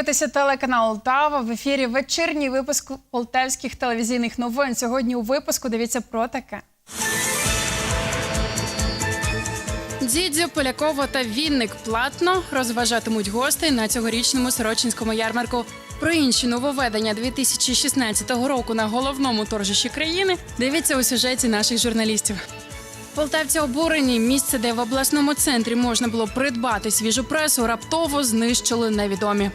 Ви дивитеся телеканал Лтава. В ефірі вечірній випуск полтавських телевізійних новин. Сьогодні у випуску дивіться про таке. Дідзю, Полякова та Вінник платно розважатимуть гостей на цьогорічному Сорочинському ярмарку. Про інші нововведення 2016 року на головному торжищі країни дивіться у сюжеті наших журналістів. Полтавці обурені місце, де в обласному центрі можна було придбати свіжу пресу, раптово знищили невідомі.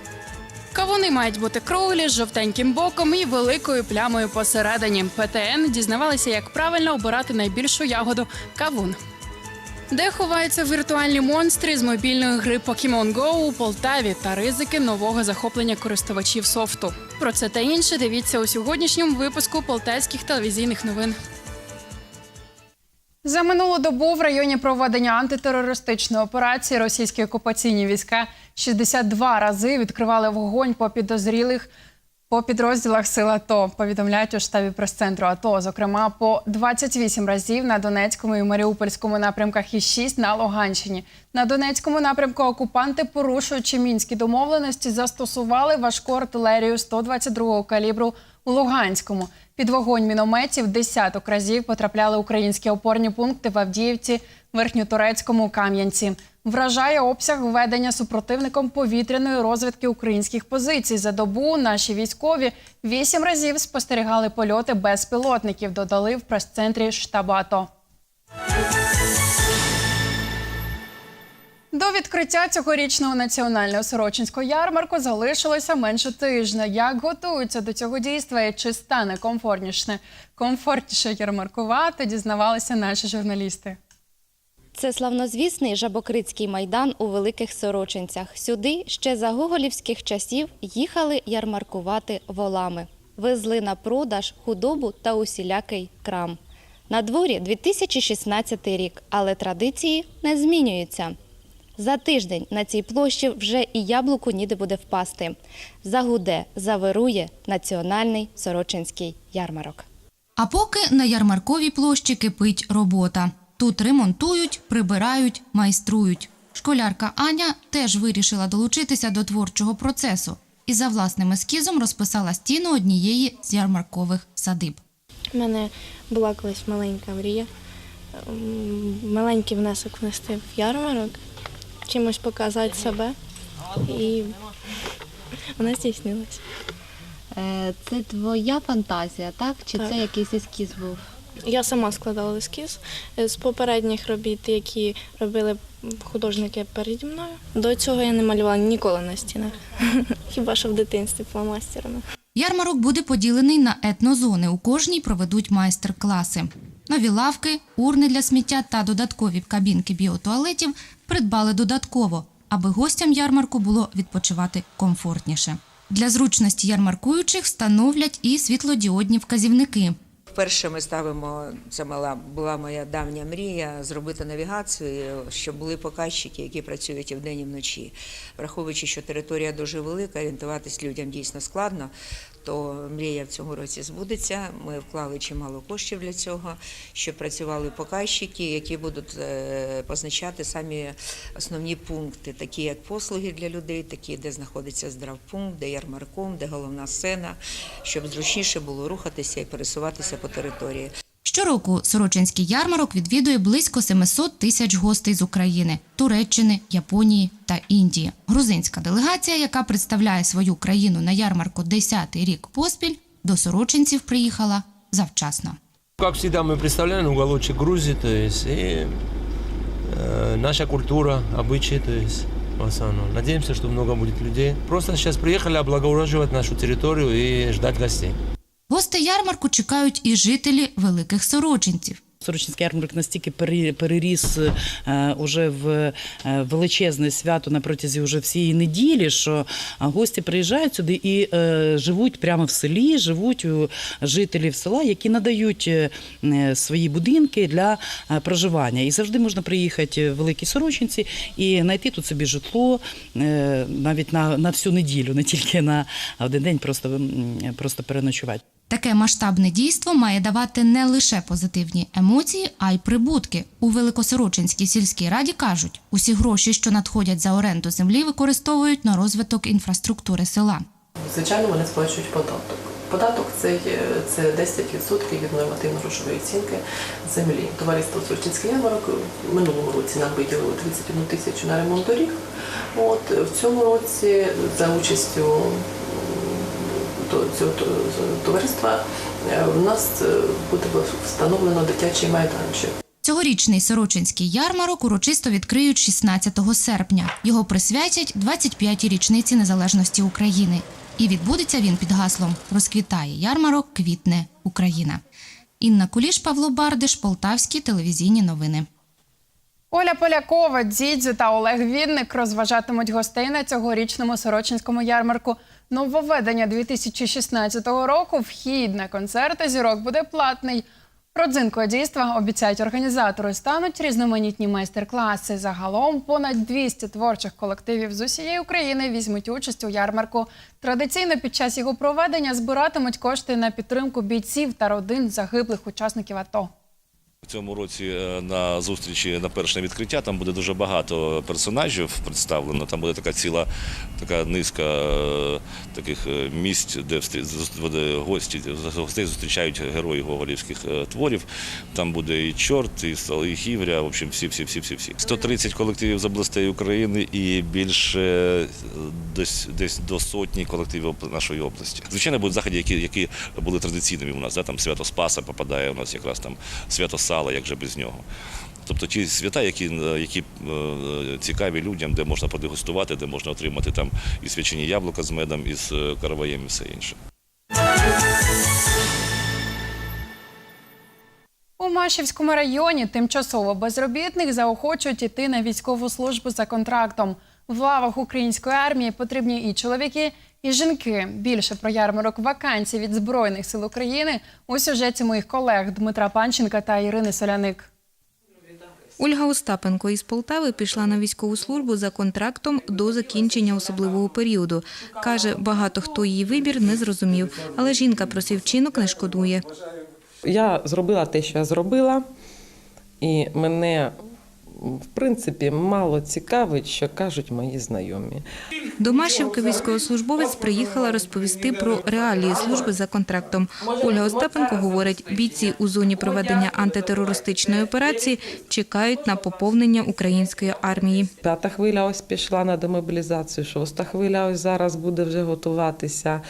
Кавуни мають бути круглі з жовтеньким боком і великою плямою посередині. ПТН дізнавалися, як правильно обирати найбільшу ягоду кавун. Де ховаються віртуальні монстри з мобільної гри Pokemon Go у Полтаві та ризики нового захоплення користувачів софту. Про це та інше дивіться у сьогоднішньому випуску полтавських телевізійних новин. За минулу добу в районі проведення антитерористичної операції російські окупаційні війська 62 рази відкривали вогонь по підозрілих по підрозділах сил АТО. Повідомляють у штабі прес-центру АТО. Зокрема, по 28 разів на Донецькому і Маріупольському напрямках і 6 на Луганщині. На Донецькому напрямку окупанти, порушуючи мінські домовленості, застосували важку артилерію 122-го калібру у Луганському. Під вогонь мінометів десяток разів потрапляли українські опорні пункти в Авдіївці, Верхньотурецькому, Кам'янці. Вражає обсяг введення супротивником повітряної розвідки українських позицій. За добу наші військові вісім разів спостерігали польоти безпілотників. Додали в прес-центрі штабу АТО. До відкриття цьогорічного національного сорочинського ярмарку залишилося менше тижня. Як готуються до цього дійства і чи стане комфортніше, комфортніше ярмаркувати, дізнавалися наші журналісти. Це славнозвісний Жабокрицький майдан у Великих Сорочинцях. Сюди ще за гоголівських часів їхали ярмаркувати волами. Везли на продаж худобу та усілякий крам. На дворі 2016 рік, але традиції не змінюються. За тиждень на цій площі вже і яблуку ніде буде впасти. Загуде, завирує національний сорочинський ярмарок. А поки на ярмарковій площі кипить робота. Тут ремонтують, прибирають, майструють. Школярка Аня теж вирішила долучитися до творчого процесу і за власним ескізом розписала стіну однієї з ярмаркових садиб. У мене була колись маленька мрія. Маленький внесок внести в ярмарок, чимось показати себе. І вона здійснилась. Е, Це твоя фантазія, так? Чи Так. це якийсь ескіз був? Я сама складала ескіз з попередніх робіт, які робили художники переді мною. До цього я не малювала ніколи на стінах, хіба що в дитинстві фломастерами. Ярмарок буде поділений на етнозони. У кожній проведуть майстер-класи. Нові лавки, урни для сміття та додаткові кабінки біотуалетів придбали додатково, аби гостям ярмарку було відпочивати комфортніше. Для зручності ярмаркуючих встановлять і світлодіодні вказівники. Вперше ми ставимо, це мала була моя давня мрія, зробити навігацію, щоб були показчики, які працюють і вдень, і вночі. Враховуючи, що територія дуже велика, орієнтуватись людям дійсно складно, то мрія в цьому році збудеться. Ми вклали чимало коштів для цього, щоб працювали показчики, які будуть е, позначати самі основні пункти, такі як послуги для людей, такі, де знаходиться здравпункт, де ярмарком, де головна сцена, щоб зручніше було рухатися і пересуватися по території. Щороку Сорочинський ярмарок відвідує близько 700 тисяч гостей з України, Туреччини, Японії та Індії. Грузинська делегація, яка представляє свою країну на ярмарку 10-й рік поспіль, до сорочинців приїхала завчасно. Как всегда мы представляем уголочек Грузии, то есть и э, наша культура, обычаи, то есть в основном. Надеемся, что много будет людей. Просто сейчас приехали облагораживать нашу территорию и ждать гостей. Гости ярмарку чекають і жителі великих сорочинців. Сорочинський ярмарок настільки пере- переріс е, уже в е, величезне свято на протязі уже всієї неділі, що е, гості приїжджають сюди і живуть прямо в селі, живуть у жителів села, які надають свої будинки для проживання. І завжди можна приїхати в Великі Сорочинці і знайти тут собі житло навіть на, на всю неділю, не тільки на один день, просто, просто переночувати. Таке масштабне дійство має давати не лише позитивні емоції, а й прибутки. У Великосорочинській сільській раді кажуть, усі гроші, що надходять за оренду землі, використовують на розвиток інфраструктури села. Звичайно, вони сплачують податок. Податок це, це 10% від нормативно-грошової оцінки землі. Товариство Сочинський ярмарок в минулому році нам виділило 31 тисячу на ремонт доріг. От в цьому році за участю цього товариства е, у нас е, буде встановлено дитячий майданчик. Цьогорічний Сорочинський ярмарок урочисто відкриють 16 серпня. Його присвятять 25-й річниці незалежності України. І відбудеться він під гаслом Розквітає ярмарок, квітне Україна. Інна Куліш, Павло Бардиш, Полтавські телевізійні новини. Оля Полякова, Дзідзю та Олег Вінник розважатимуть гостей на цьогорічному Сорочинському ярмарку. Нововведення 2016 року. Вхід на концерти зірок буде платний. Родзинкою дійства обіцяють організатори стануть різноманітні майстер-класи. Загалом понад 200 творчих колективів з усієї України візьмуть участь у ярмарку. Традиційно під час його проведення збиратимуть кошти на підтримку бійців та родин загиблих учасників АТО. В цьому році е, на зустрічі на перше відкриття там буде дуже багато персонажів представлено. Там буде така ціла така низка е, таких е, місць, де гості, гостей зустрічають герої гоголівських творів. Там буде і чорт, і Стал- і хівря. В общем, всі, всі, всі, всі, всі. 130 колективів з областей України і більше десь десь до сотні колективів нашої області. Звичайно, будуть заходи, які, які були традиційними у нас. Да? Там свято Спаса попадає у нас якраз там свято Сала, як же без нього. Тобто ті свята, які, е, які е, цікаві людям, де можна подегустувати, де можна отримати там і свячені яблука з медом, і з е, караваєм, і все інше. У Машівському районі тимчасово безробітних заохочують іти на військову службу за контрактом. В лавах української армії потрібні і чоловіки, і жінки. Більше про ярмарок вакансій від Збройних сил України у сюжеті моїх колег Дмитра Панченка та Ірини Соляник. Ольга Остапенко із Полтави пішла на військову службу за контрактом до закінчення особливого періоду. Каже, багато хто її вибір не зрозумів, але жінка про свій вчинок не шкодує. Я зробила те, що я зробила, і мене, в принципі, мало цікавить, що кажуть мої знайомі. До Машівки військовослужбовець приїхала розповісти про реалії служби за контрактом. Ольга Остапенко говорить, бійці у зоні проведення антитерористичної операції чекають на поповнення української армії. П'ята хвиля ось пішла на демобілізацію, шоста хвиля ось зараз буде вже готуватися.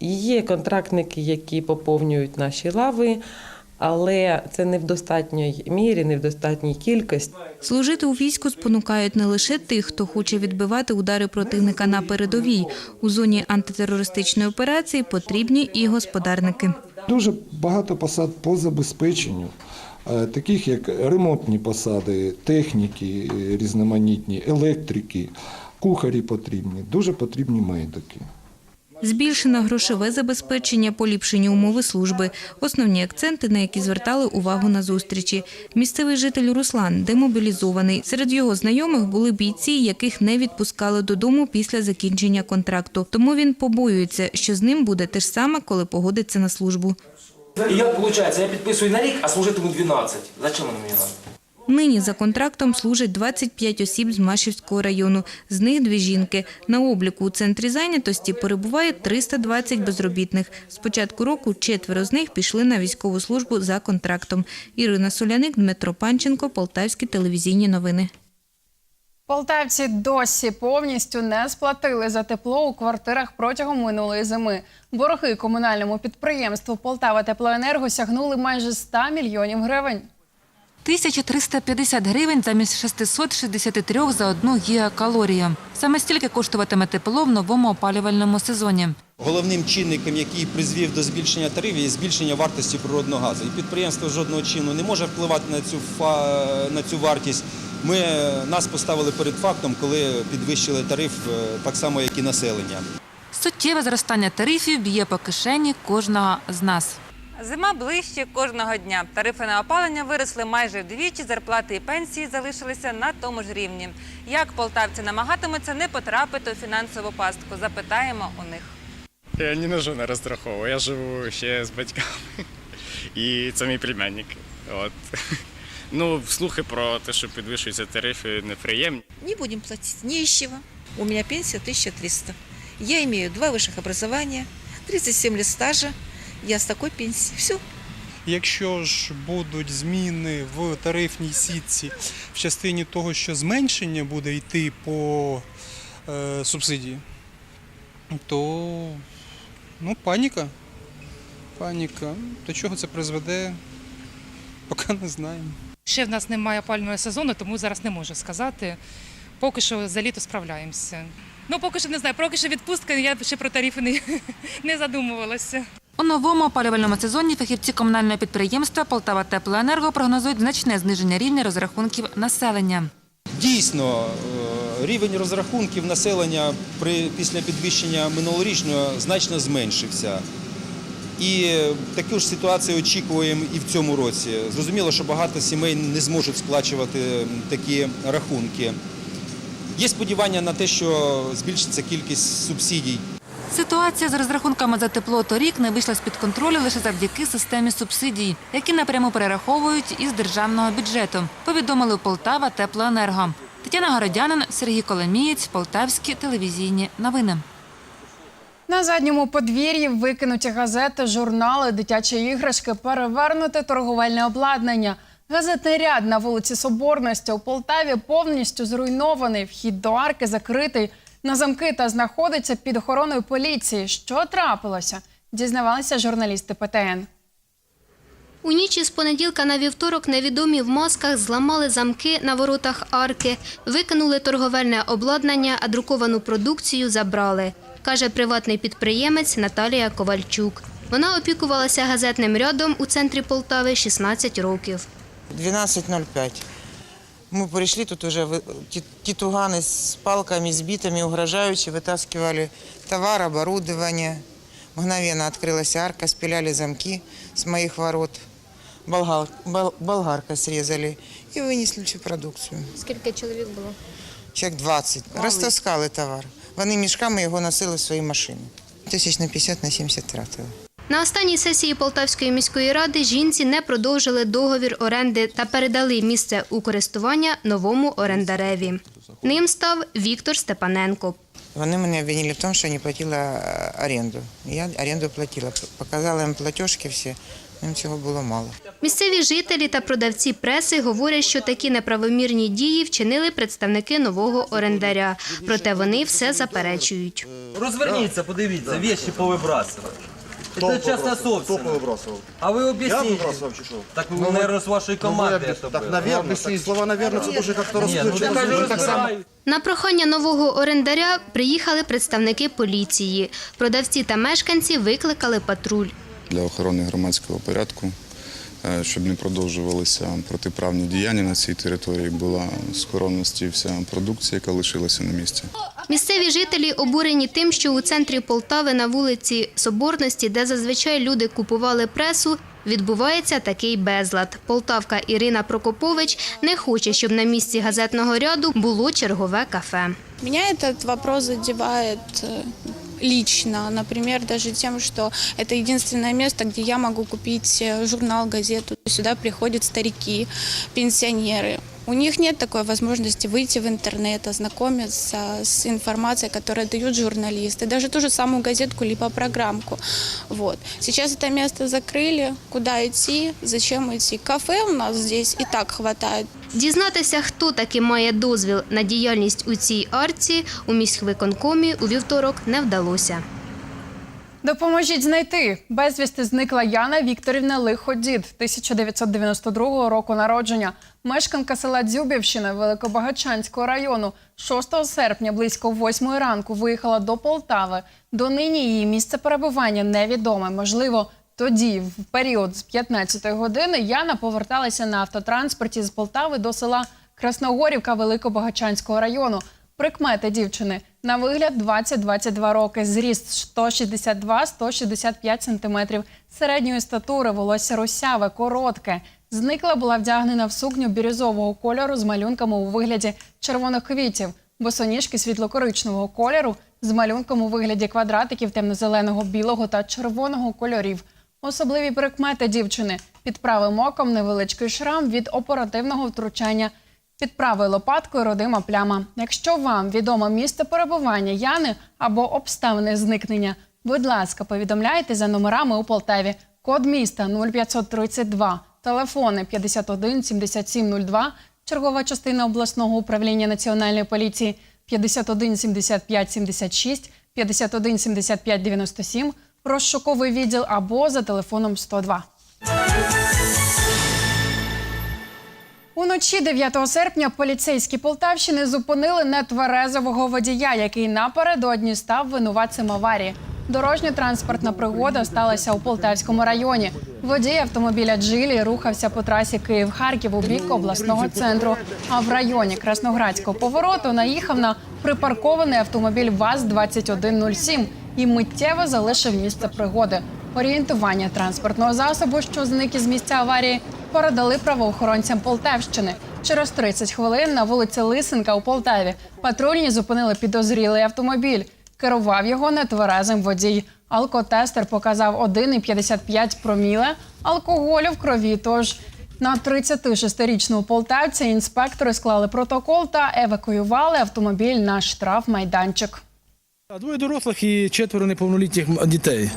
Є контрактники, які поповнюють наші лави, але це не в достатньої мірі, не в достатній кількості. Служити у війську спонукають не лише тих, хто хоче відбивати удари противника на передовій. У зоні антитерористичної операції потрібні і господарники. Дуже багато посад по забезпеченню, е, таких як ремонтні посади, техніки е, різноманітні, електрики, кухарі потрібні, дуже потрібні медики. Збільшено грошове забезпечення, поліпшені умови служби. Основні акценти, на які звертали увагу на зустрічі. Місцевий житель Руслан демобілізований. Серед його знайомих були бійці, яких не відпускали додому після закінчення контракту. Тому він побоюється, що з ним буде те ж саме, коли погодиться на службу. І як виходить, я підписую на рік, а служитиму 12. Зачем воно мені треба? Нині за контрактом служать 25 осіб з Машівського району. З них дві жінки. На обліку у центрі зайнятості перебуває 320 безробітних. З початку року четверо з них пішли на військову службу за контрактом. Ірина Соляник, Дмитро Панченко, Полтавські телевізійні новини. Полтавці досі повністю не сплатили за тепло у квартирах протягом минулої зими. Борги комунальному підприємству Полтава Теплоенерго сягнули майже 100 мільйонів гривень. 1350 гривень замість 663 за одну гігакалорію. Саме стільки коштуватиме тепло в новому опалювальному сезоні. Головним чинником, який призвів до збільшення тарифів, є збільшення вартості природного газу. І підприємство жодного чину не може впливати на цю, фа- на цю вартість. Ми, нас поставили перед фактом, коли підвищили тариф е, так само, як і населення. Суттєве зростання тарифів б'є по кишені кожного з нас. Зима ближче кожного дня. Тарифи на опалення виросли майже вдвічі, зарплати і пенсії залишилися на тому ж рівні. Як полтавці намагатимуться не потрапити у фінансову пастку? Запитаємо у них. Я ні на що не розраховую. Я живу ще з батьками. І це мій племянник. От. Ну, слухи про те, що підвищуються тарифи, неприємні. Не будем платить ни из чего. У меня пенсия 1300. Я имею два высших образования, 37 лет стажа. Я с такой пенсией. Все. Якщо ж будуть зміни в тарифній сітці в частині того, що зменшення буде йти по е, субсидії, то ну, паніка. Паніка. До чого це призведе, поки не знаємо. Ще в нас немає опалювального сезону, тому зараз не можу сказати. Поки що за літо справляємося. Ну, поки що не знаю, поки що відпустка, я ще про тарифи не, не задумувалася. У новому опалювальному сезоні фахівці комунального підприємства Полтава Теплоенерго прогнозують значне зниження рівня розрахунків населення. Дійсно, е, рівень розрахунків населення після підвищення минулорічного значно зменшився. І е, таку ж ситуацію очікуємо і в цьому році. Зрозуміло, що багато сімей не зможуть сплачувати такі рахунки. Є сподівання на те, що збільшиться кількість субсидій Ситуація з розрахунками за тепло торік не вийшла з-під контролю лише завдяки системі субсидій, які напряму перераховують із державного бюджету, повідомили Полтава Теплоенерго. Тетяна Городянин, Сергій Коломієць, Полтавські телевізійні новини. На задньому подвір'ї викинуті газети, журнали, дитячі іграшки, перевернуте торговельне обладнання. Газетний ряд на вулиці Соборності у Полтаві повністю зруйнований. Вхід до арки закритий на замки та знаходиться під охороною поліції. Що трапилося? Дізнавалися журналісти ПТН. У ніч із понеділка на вівторок невідомі в масках зламали замки на воротах арки, викинули торговельне обладнання, а друковану продукцію забрали, каже приватний підприємець Наталія Ковальчук. Вона опікувалася газетним рядом у центрі Полтави 16 років. 12.05. Мы пришли, тут уже вы- ти- титуганы с палками, с битами, угрожающие, вытаскивали товар, оборудование. Мгновенно открылась арка, спиляли замки с моих ворот. Болгар, бол- болгаркой срезали и вынесли всю продукцию. Скільки чоловік було? Чоловік 20. Розтаскали товар. Вони мішками його носили в свої машини. Тисяч на 50 на 70 тратили. На останній сесії Полтавської міської ради жінці не продовжили договір оренди та передали місце у користування новому орендареві. Ним став Віктор Степаненко. Вони мене обвинили в тому, що не платила е, оренду. Я оренду платила. Показала їм платіжки всі, їм цього було мало. Місцеві жителі та продавці преси говорять, що такі неправомірні дії вчинили представники нового орендаря. Проте вони все заперечують. Розверніться, подивіться, вещи повибрасували. Це часто Хто повибрасував? А ви об'ясніть. Я вибрасував чи що? Так, ви, ну, мабуть, з вашої команди. це Так, було. навірно, слова навірно, це дуже як-то Ні, ну так Так само. На прохання нового орендаря приїхали представники поліції. Продавці та мешканці викликали патруль. для охорони громадського порядку, щоб не продовжувалися протиправні діяння на цій території, була скоронності вся продукція, яка лишилася на місці. Місцеві жителі обурені тим, що у центрі Полтави на вулиці Соборності, де зазвичай люди купували пресу, відбувається такий безлад. Полтавка Ірина Прокопович не хоче, щоб на місці газетного ряду було чергове кафе. Этот вопрос задевает э, лично, например, даже тем, что это единственное место, где я могу купить э, журнал, газету. Сюда приходят старики, пенсионеры. У них нет такой возможности выйти в интернет, ознакомиться с информацией, которую дают журналисты, даже ту же самую газетку либо программку. Вот. Сейчас это место закрыли. Куда идти? Зачем идти? Кафе у нас здесь и так хватает. Дізнатися, хто таки має дозвіл на діяльність у цій арці, у міськвиконкомі у вівторок не вдалося. Допоможіть знайти. Безвісти зникла Яна Вікторівна Лиходід, 1992 року народження. Мешканка села Дзюбівщина Великобагачанського району 6 серпня близько 8 ранку виїхала до Полтави. Донині її місце перебування невідоме. Можливо, тоді, в період з 15 години, Яна поверталася на автотранспорті з Полтави до села Красногорівка Великобагачанського району. Прикмети дівчини на вигляд 20-22 роки, зріст 162-165 сантиметрів, середньої статури, волосся русяве, коротке. Зникла була вдягнена в сукню бірюзового кольору з малюнками у вигляді червоних квітів. босоніжки світло-коричневого кольору з малюнком у вигляді квадратиків темно-зеленого, білого та червоного кольорів. Особливі прикмети дівчини під правим оком невеличкий шрам від оперативного втручання. Під правою лопаткою родима пляма. Якщо вам відомо місце перебування Яни або обставини зникнення, будь ласка, повідомляйте за номерами у Полтаві. Код міста 0532, телефони 51 7702, чергова частина обласного управління національної поліції 51 75 76, 51 75 97, розшуковий відділ або за телефоном 102. Уночі 9 серпня поліцейські Полтавщини зупинили нетверезового водія, який напередодні став винуватцем аварії. Дорожньо-транспортна пригода сталася у Полтавському районі. Водій автомобіля Джилі рухався по трасі Київ-Харків у бік обласного центру. А в районі Красноградського повороту наїхав на припаркований автомобіль ВАЗ-2107 і миттєво залишив місце пригоди. Орієнтування транспортного засобу, що зник із місця аварії, передали правоохоронцям Полтавщини. Через 30 хвилин на вулиці Лисенка у Полтаві патрульні зупинили підозрілий автомобіль. Керував його нетверезим водій. Алкотестер показав 1,55 проміле алкоголю в крові. Тож на 36-річного полтавця інспектори склали протокол та евакуювали автомобіль на штрафмайданчик. Двоє дорослих і четверо неповнолітніх дітей.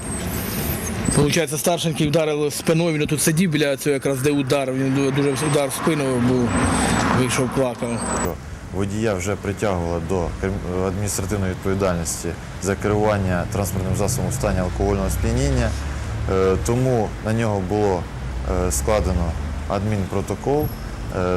Получається, старшенький вдарило спиною, він тут сидів біля цього якраз де удар. Він дуже удар в спину був, вийшов, плакав. Водія вже притягували до адміністративної відповідальності за керування транспортним засобом в стані алкогольного сп'яніння. Е, Тому на нього було е, складено адмінпротокол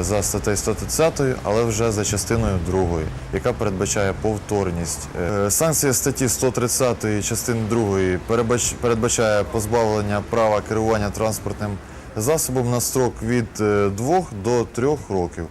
за статтею 130, але вже за частиною 2, яка передбачає повторність. Е, Санкція статті 130 частини 2 передбач- передбачає позбавлення права керування транспортним засобом на строк від 2 до 3 років.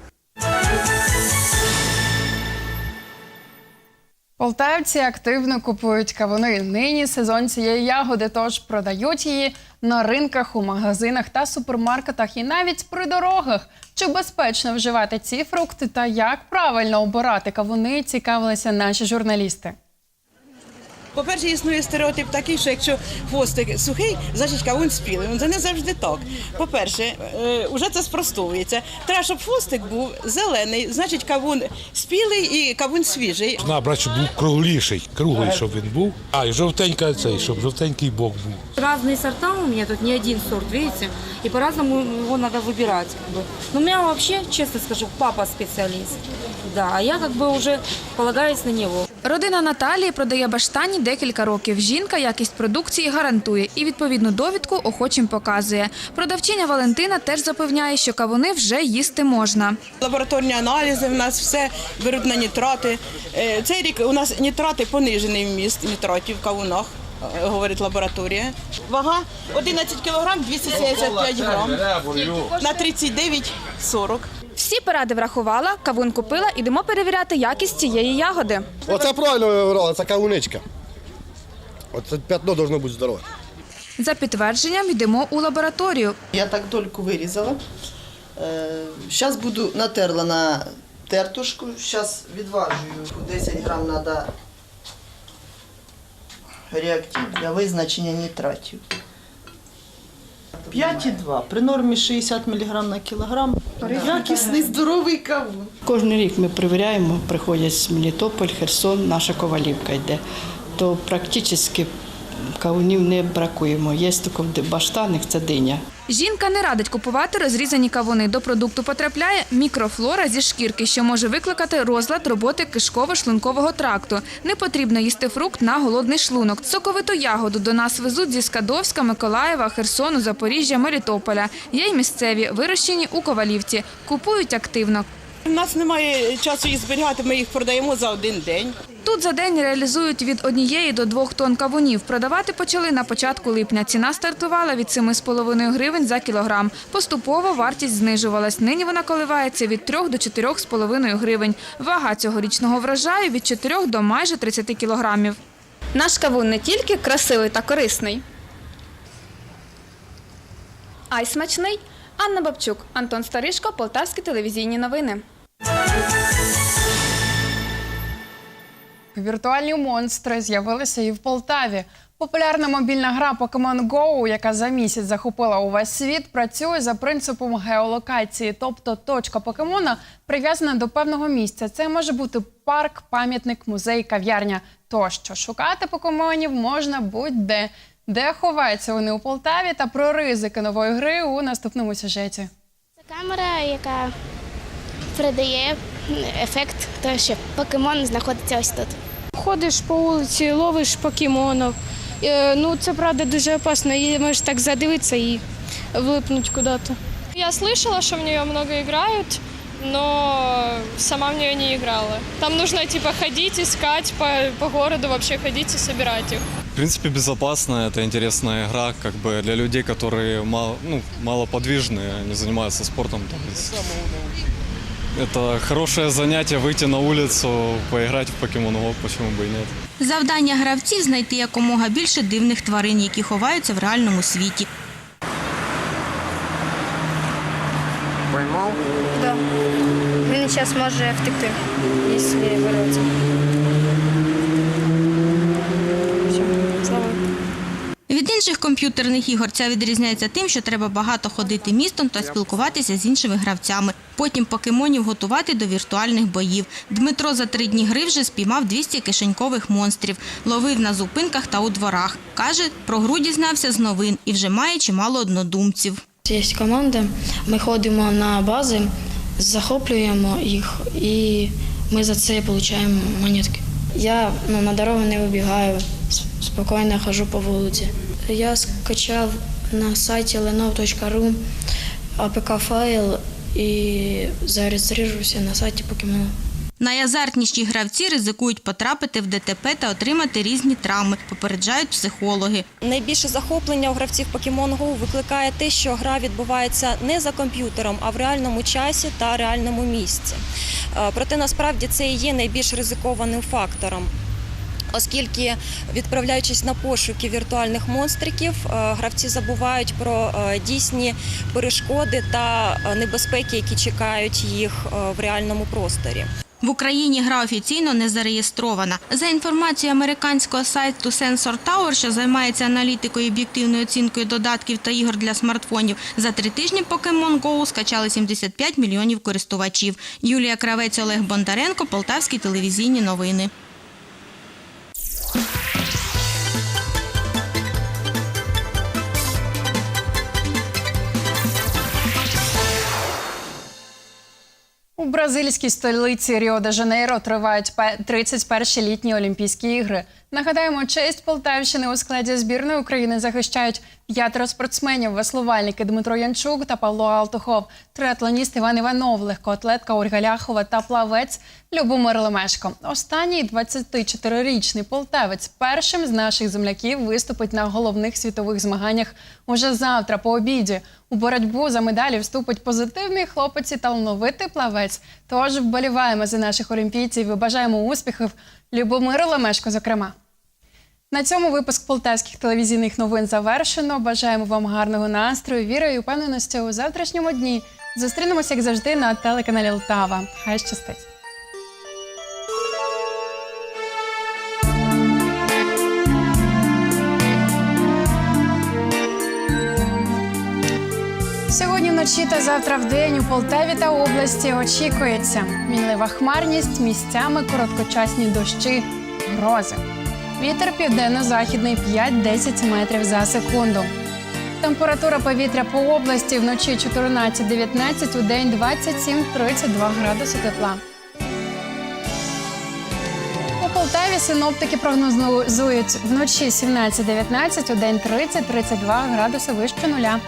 Полтавці активно купують кавуни. Нині сезон цієї ягоди, тож продають її на ринках, у магазинах та супермаркетах і навіть при дорогах. Чи безпечно вживати ці фрукти та як правильно обирати кавуни, цікавилися наші журналісти. По-перше, існує стереотип такий, що якщо хвостик сухий, значить кавун спілий. Ну, Це не завжди так. По-перше, е, уже це спростовується. Треба, щоб хвостик був зелений, значить кавун спілий і кавун свіжий. Треба брати, щоб був кругліший, круглий, щоб він був. А, і жовтенька цей, щоб жовтенький бок був. Разные сорта у меня тут не один сорт, видите? И по-разному его надо выбирать. Как бы. Но у меня вообще, честно скажу, папа специалист. Да, а я как бы уже полагаюсь на него. Родина Наталії продає баштані декілька років. Жінка якість продукції гарантує і відповідну довідку охочим показує. Продавчиня Валентина теж запевняє, що кавуни вже їсти можна. Лабораторні аналізи в нас все беруть на нітрати. Е, Цей рік у нас нітрати понижений вміст нітратів в кавунах. е, Говорить лабораторія. Вага 11 кг 275 грам на 39,40. Всі поради врахувала, кавун купила, ідемо перевіряти якість цієї ягоди. Оце правильно ви вибрали, це кавуничка. Оце п'ятно должно бути здорове. За підтвердженням йдемо у лабораторію. Я так дольку вирізала. Зараз буду натерла на тертушку. Зараз відважую. 10 грам треба реактив для визначення нітратів. 5,2. При нормі 60 мг на кілограм. Якісний здоровий кавун. Кожен рік ми перевіряємо, приходять з Мелітополь, Херсон, наша ковалівка йде. То практично кавунів не бракуємо. Є тільки баштаник, це диня. Жінка не радить купувати розрізані кавуни. До продукту потрапляє мікрофлора зі шкірки, що може викликати розлад роботи кишково-шлункового тракту. Не потрібно їсти фрукт на голодний шлунок. Соковиту ягоду до нас везуть зі Скадовська, Миколаєва, Херсону, Запоріжжя, Мелітополя. Є й місцеві, вирощені у Ковалівці. Купують активно. У нас немає часу їх зберігати, ми їх продаємо за один день. Тут за день реалізують від однієї до двох тонн кавунів. Продавати почали на початку липня. Ціна стартувала від 7,5 гривень за кілограм. Поступово вартість знижувалась. Нині вона коливається від 3 до 4,5 гривень. Вага цьогорічного врожаю від 4 до майже 30 кілограмів. Наш кавун не тільки красивий та корисний, а й смачний. Анна Бабчук, Антон Старишко, Полтавські телевізійні новини. Віртуальні монстри з'явилися і в Полтаві. Популярна мобільна гра Pokemon Go, яка за місяць захопила увесь світ, працює за принципом геолокації, тобто точка покемона прив'язана до певного місця. Це може бути парк, пам'ятник, музей, кав'ярня тощо. Шукати покемонів можна будь-де. Де ховаються вони у Полтаві та про ризики нової гри у наступному сюжеті. Це камера, яка передає ефект того, що покемон знаходиться ось тут. Ходиш по вулиці, ловиш покемонів. Е, Ну, це правда дуже опасно. І можеш так задивитися і влипнути куди-то. Я слышала, что в нее много играют, но сама в нее не играла. Там нужно типа ходить, искать по, по городу, вообще ходить и собирать их. В принципе, безопасно. Это интересная игра как бы для людей, которые мало, ну, малоподвижные, не занимаются спортом. То есть это хорошее занятие выйти на улицу, поиграть в покемон Go, почему бы и нет. Завдання гравців знайти якомога більше дивних тварин, які ховаються в реальному світі. Поймав? Так. Він зараз може втекти, якщо вирветься. Від інших комп'ютерних ігор ця відрізняється тим, що треба багато ходити містом та спілкуватися з іншими гравцями. Потім покемонів готувати до віртуальних боїв. Дмитро за три дні гри вже спіймав 200 кишенькових монстрів, ловив на зупинках та у дворах. Каже, про гру дізнався з новин і вже має чимало однодумців. Є команда, ми ходимо на бази, захоплюємо їх і ми за це отримуємо монетки. Я ну, на дорогу не вибігаю, спокійно хожу по вулиці. Я скачав на сайті lenov.ru APK-файл і зареєструюся на сайті Pokemon. Найазартніші гравці ризикують потрапити в ДТП та отримати різні травми, попереджають психологи. Найбільше захоплення у гравців Pokemon Go викликає те, що гра відбувається не за комп'ютером, а в реальному часі та реальному місці. Е, Проте насправді це і є найбільш ризикованим фактором. Оскільки, відправляючись на пошуки віртуальних монстриків, е, гравці забувають про е, дійсні перешкоди та небезпеки, які чекають їх в реальному просторі. В Україні гра офіційно не зареєстрована. За інформацією американського сайту Sensor Tower, що займається аналітикою і об'єктивною оцінкою додатків та ігор для смартфонів, за три тижні Pokemon Go скачали 75 мільйонів користувачів. Юлія Кравець, Олег Бондаренко, Полтавські телевізійні новини. У бразильській столиці Ріо-де-Жанейро тривають пе- 31-ші літні Олімпійські ігри. Нагадаємо, честь Полтавщини у складі збірної України захищають п'ятеро спортсменів, веслувальники Дмитро Янчук та Павло Алтухов, триатлоніст Іван Іванов, легкоатлетка Ольга Ляхова та плавець Любомир Лемешко. Останній 24-річний полтавець першим з наших земляків виступить на головних світових змаганнях уже завтра по обіді. У боротьбу за медалі вступить позитивний хлопець і талановитий плавець. Тож вболіваємо за наших олімпійців і бажаємо успіхів Любомиру Лемешко, зокрема. На цьому випуск полтавських телевізійних новин завершено. Бажаємо вам гарного настрою, віри і впевненості у завтрашньому дні. Зустрінемося, як завжди, на телеканалі Лтава. Хай щастить! Сьогодні вночі та завтра в день у Полтаві та області очікується мінлива хмарність, місцями короткочасні дощі, грози. Вітер південно-західний 5-10 метрів за секунду. Температура повітря по області вночі 14-19, у день 27-32 градуси тепла. У Полтаві синоптики прогнозують вночі 17-19, у день 30-32 градуси вище нуля.